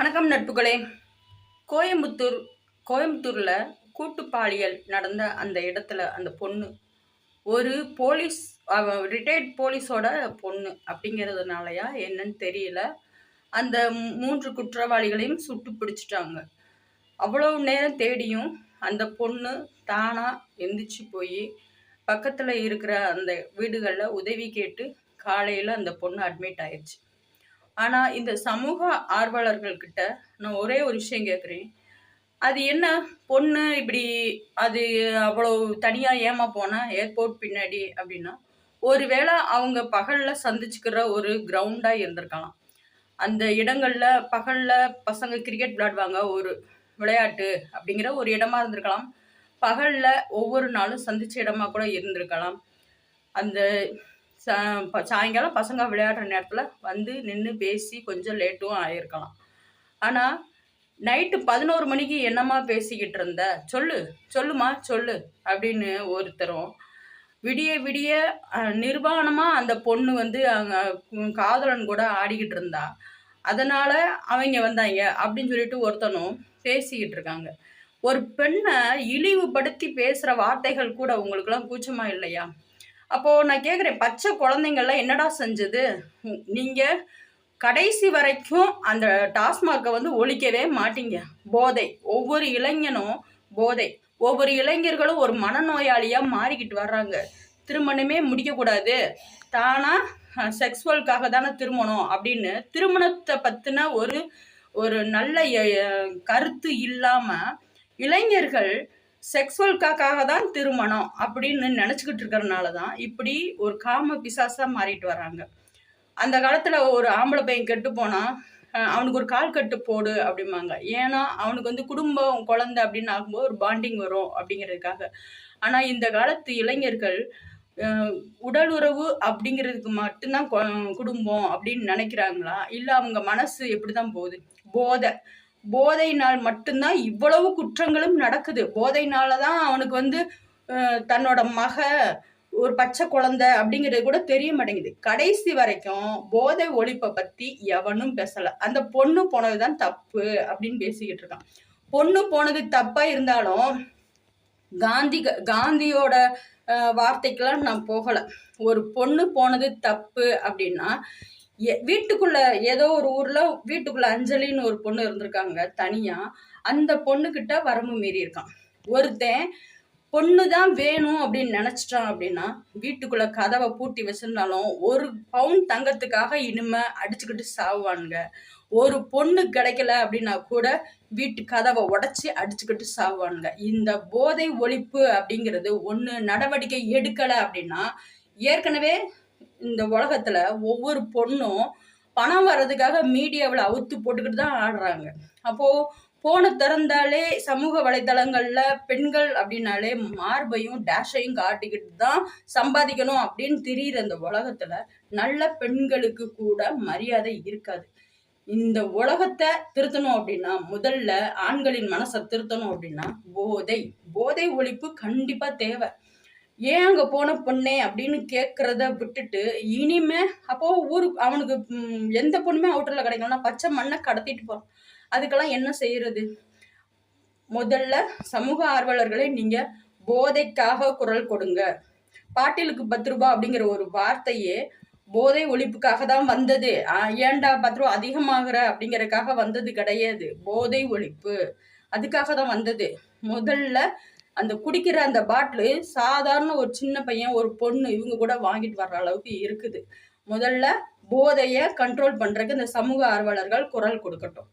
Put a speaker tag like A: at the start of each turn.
A: வணக்கம் நட்புகளே. கோயம்புத்தூர் கோயம்புத்தூரில் கூட்டு பாலியல் நடந்த அந்த இடத்துல அந்த பொண்ணு ஒரு போலீஸ் ரிட்டையர்ட் போலீஸோட பொண்ணு அப்படிங்கிறதுனாலயா என்னன்னு தெரியல. அந்த மூன்று குற்றவாளிகளையும் சுட்டு பிடிச்சிட்டாங்க. அவ்வளவு நேரம் தேடியும் அந்த பொண்ணு தானாக எந்திரிச்சு போய் பக்கத்தில் இருக்கிற அந்த வீடுகளில் உதவி கேட்டு காலையில் அந்த பொண்ணு அட்மிட் ஆயிடுச்சு ஆனால் இந்த சமூக ஆர்வலர்கள்கிட்ட நான் ஒரே ஒரு விஷயம் கேட்குறேன் அது என்ன? பொண்ணு இப்படி அது அவ்வளோ தனியாக ஏமா போனால் ஏர்போர்ட் பின்னாடி அப்படின்னா ஒருவேளை அவங்க பகலில் சந்திச்சுக்கிற ஒரு கிரவுண்டாக இருந்திருக்கலாம். அந்த இடங்களில் பகலில் பசங்க கிரிக்கெட் விளையாடுவாங்க ஒரு விளையாட்டு அப்படிங்கிற ஒரு இடமா இருந்திருக்கலாம். பகலில் ஒவ்வொரு நாளும் சந்திச்ச இடமா கூட இருந்திருக்கலாம். அந்த சாயங்காலம் பசங்க விளையாடுற நேரத்தில் வந்து நின்று பேசி கொஞ்சம் லேட்டும் ஆகியிருக்கலாம் ஆனால் நைட்டு பதினோரு மணிக்கு என்னம்மா பேசிக்கிட்டு இருந்த? சொல்லு சொல்லுமா சொல்லு அப்படின்னு ஒருத்தரும் விடிய விடிய நிர்வாணமாக அந்த பொண்ணு வந்து அங்கே காதலன் கூட ஆடிக்கிட்டு இருந்தா. அதனால் அவங்க வந்தாங்க அப்படின்னு சொல்லிட்டு ஒருத்தனும் பேசிக்கிட்டு இருக்காங்க. ஒரு பெண்ணை இழிவுபடுத்தி பேசுகிற வார்த்தைகள் கூட உங்களுக்கெல்லாம் கூச்சமாக இல்லையா? அப்போது நான் கேட்குறேன் பச்சை குழந்தைங்கள்லாம் என்னடா செஞ்சது? நீங்கள் கடைசி வரைக்கும் அந்த டாஸ்மார்க்கை வந்து ஒழிக்கவே மாட்டீங்க. போதை. ஒவ்வொரு இளைஞனும் போதை. ஒவ்வொரு இளைஞர்களும் ஒரு மனநோயாளியாக மாறிக்கிட்டு வர்றாங்க. திருமணமே முடிக்கக்கூடாது. தானா செக்ஸுவலுக்காக தானே திருமணம் அப்படின்னு திருமணத்தை பற்றின ஒரு ஒரு நல்ல கருத்து இல்லாமல் இளைஞர்கள் செக்ஸுவல்காக்காக தான் திருமணம் அப்படின்னு நினச்சிக்கிட்டு இருக்கிறனால தான் இப்படி ஒரு காம பிசாசாக மாறிட்டு வராங்க அந்த காலத்தில் ஒரு ஆம்பளை பையன் கெட்டு போனால் அவனுக்கு ஒரு கால் கட்டு போடு அப்படிம்பாங்க. ஏன்னா அவனுக்கு வந்து குடும்பம் குழந்தை அப்படின்னு ஆகும்போது ஒரு பாண்டிங் வரும் அப்படிங்கிறதுக்காக. ஆனால் இந்த காலத்து இளைஞர்கள் உடல் உறவு அப்படிங்கிறதுக்கு மட்டும்தான் கொ- குடும்பம் அப்படின்னு நினைக்கிறாங்களா? இல்லை அவங்க மனசு எப்படி தான் போகுது? போதை. போதையினால் மட்டும்தான் இவ்வளவு குற்றங்களும் நடக்குது. போதையினால தான் அவனுக்கு வந்து தன்னோட மக ஒரு பச்சை குழந்தை அப்படிங்கிறது கூட தெரிய மாட்டேங்குது. கடைசி வரைக்கும் போதை ஒழிப்பை பத்தி எவனும் பேசல. அந்த பொண்ணு போனதுதான் தப்பு அப்படின்னு பேசிக்கிட்டு இருக்கான். பொண்ணு போனது தப்பா இருந்தாலும் காந்தி காந்தியோட வார்த்தைக்கெல்லாம் நான் போகல. ஒரு பொண்ணு போனது தப்பு அப்படின்னா வீட்டுக்குள்ள ஏதோ ஒரு ஊர்ல வீட்டுக்குள்ள அஞ்சலின்னு ஒரு பொண்ணு இருந்திருக்காங்க தனியா. அந்த பொண்ணுகிட்ட வரம்பு மீறி இருக்கான். ஒருத்தன் பொண்ணு தான் வேணும் அப்படின்னு நினைச்சிட்டான் அப்படின்னா வீட்டுக்குள்ள கதவை பூட்டி வச்சிருந்தாலும் ஒரு பவுன் தங்கத்துக்காக இனிமே அடிச்சுக்கிட்டு சாவானுங்க ஒரு பொண்ணு கிடைக்கல அப்படின்னா கூட வீட்டு கதவை உடச்சி அடிச்சுக்கிட்டு சாவானுங்க இந்த போதை ஒழிப்பு அப்படிங்கிறது ஒன்று நடவடிக்கை எடுக்கலை அப்படின்னா ஏற்கனவே இந்த உலகத்துல ஒவ்வொரு பொண்ணும் பணம் வர்றதுக்காக மீடியாவில் அவுத்து போட்டுக்கிட்டு தான் ஆடுறாங்க. அப்போ போனை திறந்தாலே சமூக வலைதளங்கள்ல பெண்கள் அப்படின்னாலே மார்பையும் டேஷையும் காட்டிக்கிட்டு தான் சம்பாதிக்கணும் அப்படின்னு திரியிற இந்த உலகத்துல நல்ல பெண்களுக்கு கூட மரியாதை இருக்காது. இந்த உலகத்தை திருத்தணும் அப்படின்னா முதல்ல ஆண்களின் மனசை திருத்தணும் அப்படின்னா போதை. போதை ஒழிப்பு கண்டிப்பா தேவை. ஏன் அங்க போன பொண்ணே அப்படின்னு கேட்கறத விட்டுட்டு இனிமே அப்போ ஊருக்கு அவனுக்கு எந்த பொண்ணுமே அவுட்டர்ல கிடைக்கணும்னா பச்சை மண்ணை கடத்திட்டு போறான். அதுக்கெல்லாம் என்ன செய்யறது? முதல்ல சமூக ஆர்வலர்களை நீங்க போதைக்காக குரல் கொடுங்க. பாட்டிலுக்கு பத்து ரூபா அப்படிங்கிற ஒரு வார்த்தையே போதை ஒழிப்புக்காக தான் வந்தது. ஏன்டா பத்து ரூபா அதிகமாகிற அப்படிங்கறக்காக வந்தது கிடையாது. போதை ஒழிப்பு. அதுக்காக தான் வந்தது. முதல்ல அந்த குடிக்கிற அந்த பாட்டிலு சாதாரண ஒரு சின்ன பையன் ஒரு பொண்ணு இவங்க கூட வாங்கிட்டு வர்ற அளவுக்கு இருக்குது. முதல்ல போதையை கண்ட்ரோல் பண்ணுறதுக்கு இந்த சமூக ஆர்வலர்கள் குரல் கொடுக்கட்டும்.